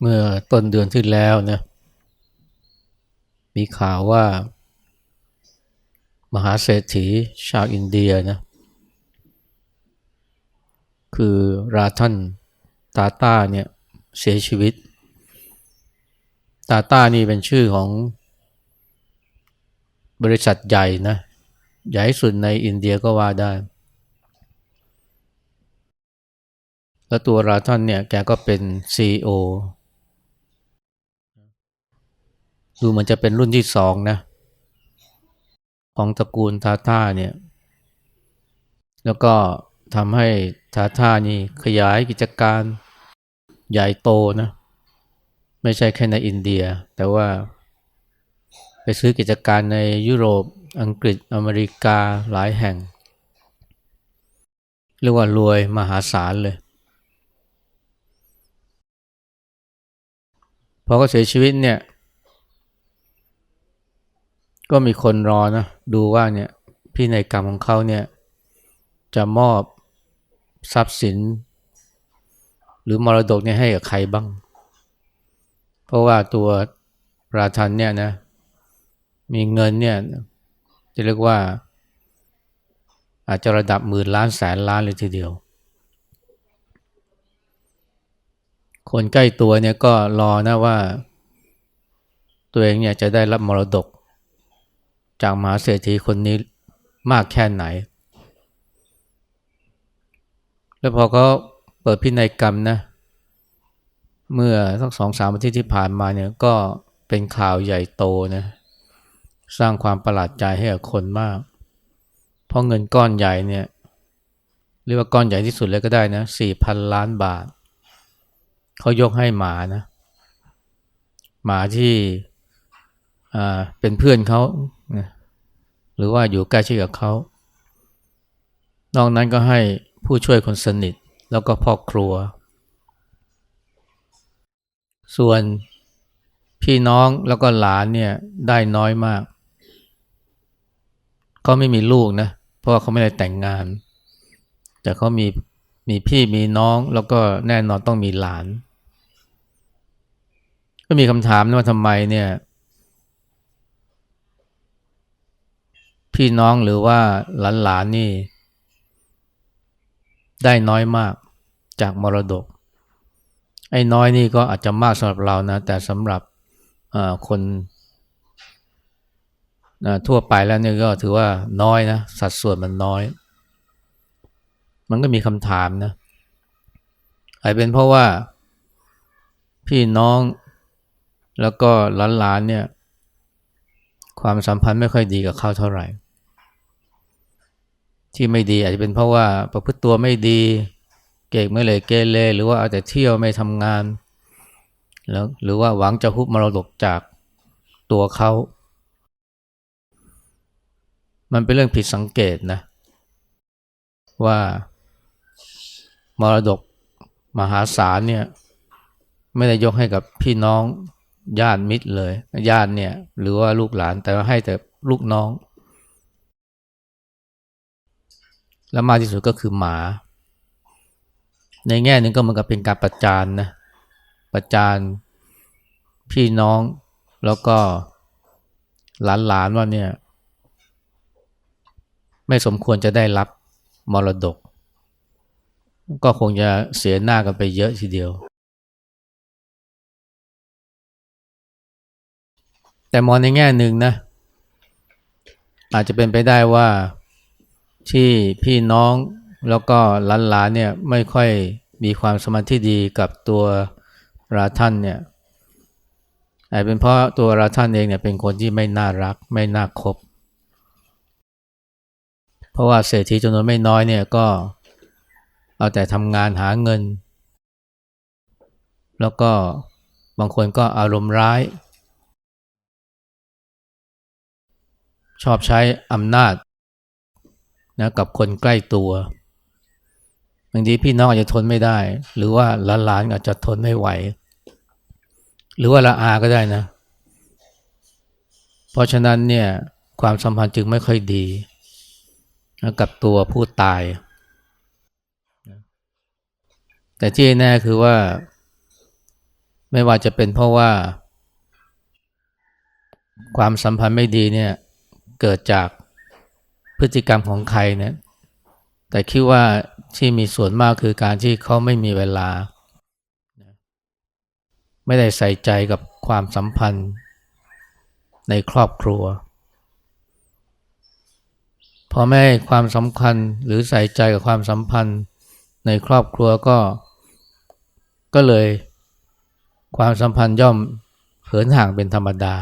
เมื่อต้นเดือนที่แล้วเนี่ยมีข่าวว่า มหาเศรษฐีชาวอินเดียนะคือราทันตาตาเนี่ยเสียชีวิต ตาตานี่เป็นชื่อของบริษัทใหญ่นะใหญ่สุดในอินเดียก็ว่าได้ แล้วตัวราทันเนี่ยแกก็เป็น CEO ดูเหมือนจะเป็นรุ่นที่สองนะ ของตระกูลทาท่าเนี่ย แล้วก็ทำให้ทาท่านี่ขยายกิจการใหญ่โตนะ ไม่ใช่แค่ในอินเดีย แต่ว่าไปซื้อกิจการในยุโรป อังกฤษ อเมริกาหลายแห่ง เรียกว่ารวยมหาศาลเลยพอเขาเสียชีวิตเนี่ย ก็มีคนรอนะดูว่าเนี่ยพี่ในยกรรมของเขาเนี่ยจะมอบทรัพย์สิน หรือมรดกเนี่ยให้กับใครบ้าง เพราะว่าตัวราชันเนี่ยนะมีเงินเนี่ยจะเรียกว่า อาจจะระดับหมื่นล้านแสนล้านเลยทีเดียว คนใกล้ตัวเนี่ยก็รอนะว่า ตัวเองเนี่ยจะได้รับมรดก จากมหาเศรษฐีคนนี้มากแค่ไหน แล้วพอเขาเปิดพินัยกรรมนะ เมื่อสักสองสามอาทิตย์ที่ผ่านมาเนี่ยก็เป็นข่าวใหญ่โตนะ สร้างความประหลาดใจให้กับคนมาก เพราะเงินก้อนใหญ่เนี่ยเรียกว่าก้อนใหญ่ที่สุดเลยก็ได้นะสี่พันล้านบาท เขายกให้หมานะ หมาที่เป็นเพื่อนเขา หรือว่าอยู่ใกล้ชิดกับเขานอกนั้นก็ให้ผู้ช่วยคนสนิทแล้วก็พ่อครัว ส่วนพี่น้องแล้วก็หลานเนี่ยได้น้อยมาก เขาไม่มีลูกนะ เพราะว่าเขาไม่ได้แต่งงาน แต่เขามีมีพี่มีน้องแล้วก็แน่นอนต้องมีหลาน ก็มีคำถามนะว่าทำไมเนี่ย พี่น้องหรือว่าหลานๆนี่ ได้น้อยมากจากมรดก ไอ้น้อยนี่ก็อาจจะมากสำหรับเรานะ แต่สำหรับคนทั่วไปแล้วเนี่ยก็ถือว่าน้อยนะ สัดส่วนมันน้อย มันก็มีคำถามนะอาจเป็นเพราะว่าพี่น้องแล้วก็หลานๆเนี่ย ความสัมพันธ์ไม่ค่อยดีกับเขาเท่าไหร่ ที่ไม่ดีอาจจะเป็นเพราะว่าประพฤติตัวไม่ดี เก่งไม่เลยเกเรหรือว่าเอาแต่เที่ยวไม่ทำงานแล้วหรือว่าหวังจะฮุบมรดกจากตัวเขา มันเป็นเรื่องผิดสังเกตนะ ว่ามรดกมหาศาลเนี่ยไม่ได้ยกให้กับพี่น้องญาติมิตรเลยญาติเนี่ยหรือว่าลูกหลานแต่ว่าให้แต่ลูกน้อง แล้วมากที่สุดก็คือหมา ในแง่หนึ่งก็เหมือนกับเป็นการประจานนะประจานพี่น้องแล้วก็หลานๆว่าเนี่ย ไม่สมควรจะได้รับมรดก ก็คงจะเสียหน้ากันไปเยอะทีเดียว แต่มองในแง่หนึ่งนะ อาจจะเป็นไปได้ว่า ที่พี่น้องแล้วก็หลานๆเนี่ยไม่ค่อยมีความสมาธิดีกับตัวราท่านเนี่ยอาจเป็นเพราะตัวราท่านเองเนี่ยเป็นคนที่ไม่น่ารักไม่น่าคบ เพราะว่าเศรษฐีจำนวนไม่น้อยเนี่ยก็เอาแต่ทำงานหาเงิน แล้วก็บางคนก็อารมณ์ร้าย ชอบใช้อำนาจ นะกับคนใกล้ตัวบางทีพี่น้องอาจจะทนไม่ได้ หรือว่าหลานๆอาจจะทนไม่ไหว หรือว่าละอาก็ได้นะ เพราะฉะนั้นเนี่ยความสัมพันธ์จึงไม่ค่อยดีกับตัวผู้ตาย แต่ที่แน่คือว่า ไม่ว่าจะเป็นเพราะว่า ความสัมพันธ์ไม่ดีเนี่ยเกิดจาก พฤติกรรมของใครเนี่ยแต่คิดว่าที่มีส่วนมากคือการที่เขาไม่มีเวลา ไม่ได้ใส่ใจกับความสัมพันธ์ในครอบครัว พอไม่ให้ความสำคัญหรือใส่ใจกับความสัมพันธ์ในครอบครัวก็ ก็เลยความสัมพันธ์ย่อมเหินห่างเป็นธรรมดา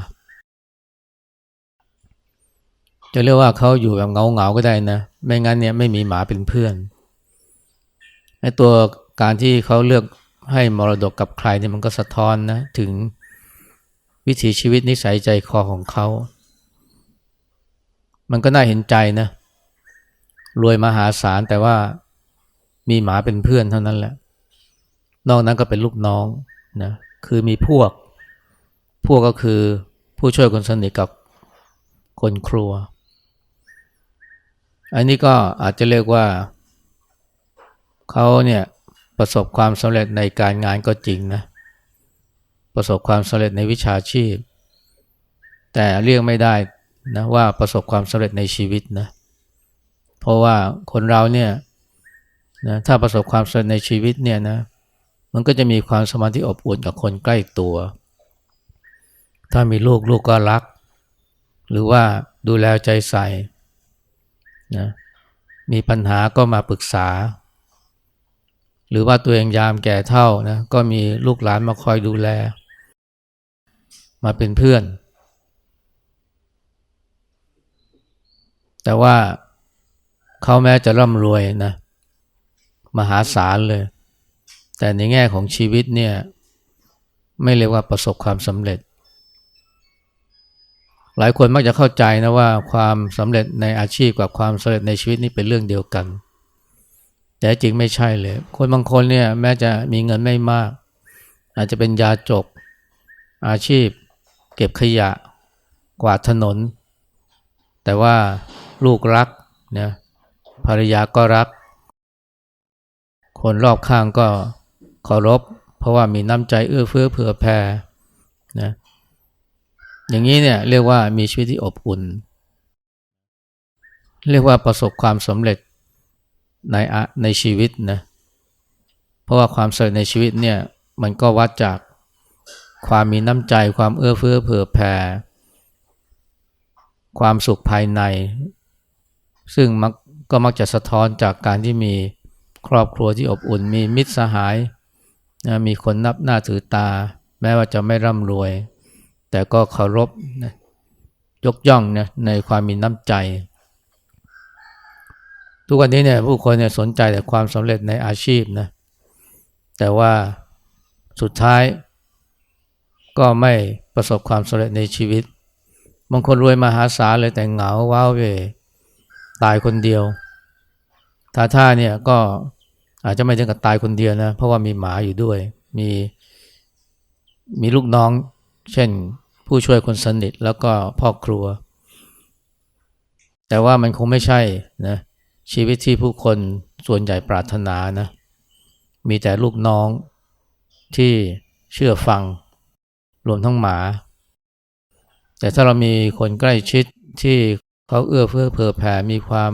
จะเรียกว่าเขาอยู่แบบเงาๆก็ได้นะ ไม่งั้นเนี่ยไม่มีหมาเป็นเพื่อนไอ้ตัวการที่เขาเลือกให้มรดกกับใครเนี่ยมันก็สะท้อนนะ ถึงวิถีชีวิตนิสัยใจคอของเขา มันก็น่าเห็นใจนะ รวยมหาศาลแต่ว่ามีหมาเป็นเพื่อนเท่านั้นแหละ นอกนั้นก็เป็นลูกน้องนะ คือมีพวก พวกก็คือผู้ช่วยคนสนิทกับคนครัว อันนี้ก็อาจจะเรียกว่าเขาเนี่ยประสบความสำเร็จในการงานก็จริงนะประสบความสำเร็จในวิชาชีพ แต่เรียกไม่ได้นะว่าประสบความสำเร็จในชีวิตนะเพราะว่าคนเราเนี่ยนะถ้าประสบความสำเร็จในชีวิตเนี่ยนะมันก็จะมีความสมาธิอบอุ่นกับคนใกล้ตัว ถ้ามีลูกลูกก็รัก หรือว่าดูแลใจใส่ นะมีปัญหาก็มาปรึกษา หรือว่าตัวเองยามแก่เท่านะก็มีลูกหลานมาคอยดูแล มาเป็นเพื่อน แต่ว่าเขาแม้จะร่ำรวยนะมหาศาลเลย แต่ในแง่ของชีวิตเนี่ย ไม่เรียกว่าประสบความสำเร็จ หลายคนมักจะเข้าใจนะว่าความสำเร็จในอาชีพกับความสำเร็จในชีวิตนี่เป็นเรื่องเดียวกัน แต่จริงไม่ใช่เลย คนบางคนเนี่ยแม้จะมีเงินไม่มาก อาจจะเป็นยาจก อาชีพ เก็บขยะ กวาดถนน แต่ว่าลูกรักนะภรรยาก็รัก คนรอบข้างก็เคารพเพราะว่ามีน้ำใจเอื้อเฟื้อเผื่อแผ่นะ อย่างนี้เนี่ยเรียกว่ามีชีวิตที่อบอุ่น เรียกว่าประสบความสำเร็จในในชีวิตนะเพราะว่าความสำเร็จในชีวิตเนี่ยมันก็วัดจากความมีน้ำใจความเอื้อเฟื้อเผื่อแผ่ความสุขภายใน ซึ่งมักก็มักจะสะท้อนจากการที่มีครอบครัวที่อบอุ่น มีมิตรสหายนะมีคนนับหน้าถือตา แม้ว่าจะไม่ร่ำรวย แต่ก็เคารพนะยกย่องนะในความมีน้ำใจ ทุกวันนี้เนี่ยผู้คนเนี่ยสนใจแต่ความสำเร็จในอาชีพนะแต่ว่าสุดท้ายก็ไม่ประสบความสำเร็จในชีวิตบางคนรวยมหาศาลเลยแต่เหงาว้าวเวตายคนเดียวท่าท่าเนี่ยก็อาจจะไม่ถึงกับตายคนเดียวนะ เพราะว่ามีหมาอยู่ด้วย มีมีลูกน้อง เช่นผู้ช่วยคนสนิทแล้วก็พ่อครัว แต่ว่ามันคงไม่ใช่นะชีวิตที่ผู้คนส่วนใหญ่ปรารถนานะ มีแต่ลูกน้องที่เชื่อฟังรวมทั้งหมา แต่ถ้าเรามีคนใกล้ชิดที่เขาเอื้อเฟื้อเผื่อแผ่มีความ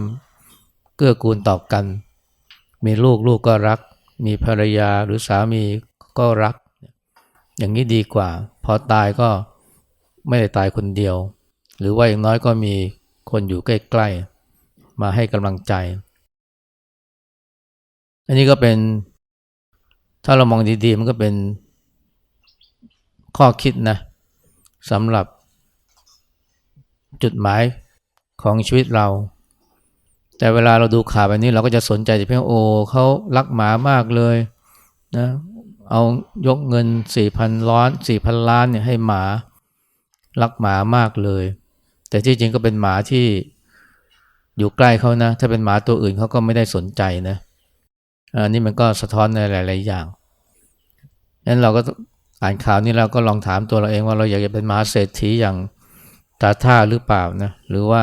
เกื้อกูลต่อกัน มีลูกลูกก็รัก มีภรรยาหรือสามีก็รัก อย่างนี้ดีกว่า พอตายก็ไม่ได้ตายคนเดียว หรือว่าอย่างน้อยก็มีคนอยู่ใกล้ๆ มาให้กำลังใจ อันนี้ก็เป็นถ้าเรามองดีๆ มันก็เป็นข้อคิดนะสำหรับจุดหมายของชีวิตเรา แต่เวลาเราดูข่าวแบบนี้เราก็จะสนใจแต่เพียงโอ้เขารักหมามากเลยนะ เอายกเงินสี่พันล้านสี่พันล้านเนี่ยให้หมารักหมามากเลย แต่ที่จริงก็เป็นหมาที่อยู่ใกล้เขานะ ถ้าเป็นหมาตัวอื่นเขาก็ไม่ได้สนใจนะอันนี้มันก็สะท้อนในหลาย ๆ อย่างนั้นเราก็อ่านข่าวนี้เราก็ลองถามตัวเราเองว่าเราอยากจะเป็นมหาเศรษฐีอย่างตาท่าหรือเปล่านะหรือว่า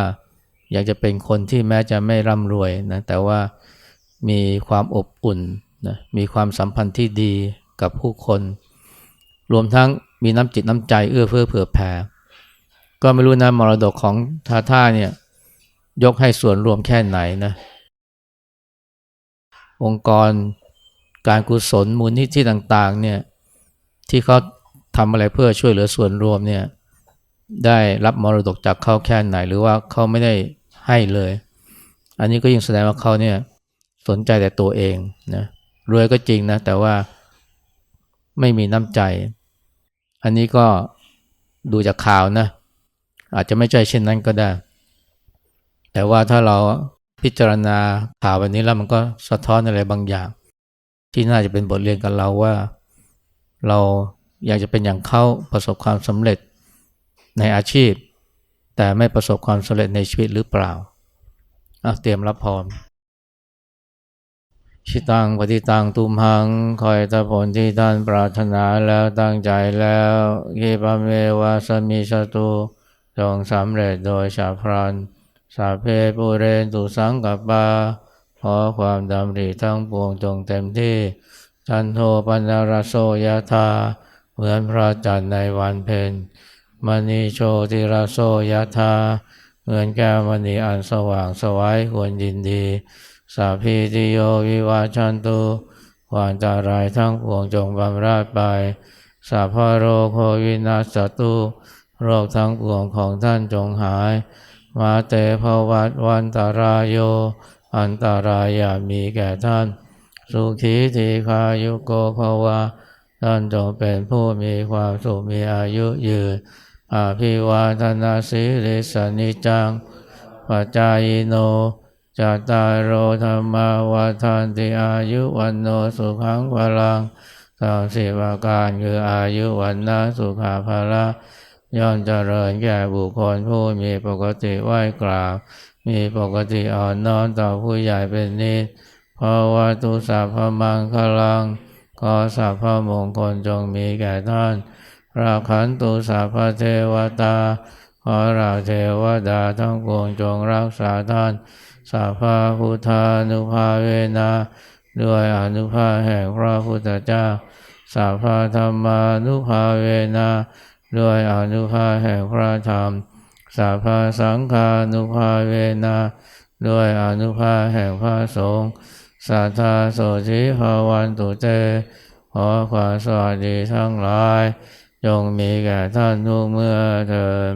อยากจะเป็นคนที่แม้จะไม่ร่ำรวยนะแต่ว่ามีความอบอุ่นนะมีความสัมพันธ์ที่ดี กับผู้คน รวมทั้งมีน้ำจิตน้ำใจเอื้อเฟื้อเผื่อแผ่ ก็ไม่รู้นะมรดกของทาท่าเนี่ยยกให้ส่วนรวมแค่ไหนนะองค์กรการกุศลมูลนิธิต่างๆเนี่ยที่เขาทำอะไรเพื่อช่วยเหลือส่วนรวมเนี่ยได้รับมรดกจากเขาแค่ไหน หรือว่าเขาไม่ได้ให้เลย อันนี้ก็ยิ่งแสดงว่าเขาเนี่ยสนใจแต่ตัวเองนะรวยก็จริงนะแต่ว่า ไม่มีน้ำใจ อันนี้ก็ดูจากข่าวนะ อาจจะไม่ใช่เช่นนั้นก็ได้ แต่ว่าถ้าเราพิจารณาข่าวแบบนี้แล้วมันก็สะท้อนอะไรบางอย่าง ที่น่าจะเป็นบทเรียนกับเราว่า เราอยากจะเป็นอย่างเขาประสบความสำเร็จในอาชีพ แต่ไม่ประสบความสำเร็จในชีวิตหรือเปล่า เตรียมรับพร ชิตังปฏิตังตุมหังคอยตะผลที่ท่านปรารถนาแล้วตั้งใจแล้วกิปเมวาสมิชตุจงสำเร็จโดยฉาพรันสาเพปุเรนตุสังกับปาขอความดำริทั้งปวงจงเต็มที่ จันโทปัญรโสยธาเหมือนพระจันทร์ในวันเพ็ญมณีโชติรโสยธาเหมือนแก้วมณีอันสว่างสวัยควรยินดี สัพพิติโยวิวาชันตุวามจารายทั้งปวงจงบำราดไปสัพพโรโควินาสตุโรคทั้งปวงของท่านจงหาย มาเตภวัตวันตารายโย อันตารายามีแก่ท่าน สุขีทีคายุโกภวะท่านจงเป็นผู้มีความสุขมีอายุยืนอาภิวาทนาสิริสนิจังปัจจายโน จตารโอธรรมาวาทานติอายุวันโนสุขังพลังสามสิบอาการคืออายุวันนะสุขาภละย่อมเจริญแก่บุคคลผู้มีปกติไหวกราบ มีปกติอ่อนน้อมต่อผู้ใหญ่เป็นนิสภาวะตุสัพพมังคลังขอสัพพมงคลจงมีแก่ท่าน ราขันตุสัพพเทวตา ขอราเทวดาทั้งปวงจงรักษาท่าน สัพพะพุทธานุภาเวนะด้วยอนุภาแห่งพระพุทธเจ้าสัพพะธรรมานุภาเวนะด้วยอนุภาแห่งพระธรรมสัพพะสังฆานุภาเวนะด้วยอนุภาแห่งพระสงฆ์สัทธาโสชิภาวันตุเต ขอความสวัสดีทั้งหลาย จงมีแก่ท่านทุกเมื่อเถิด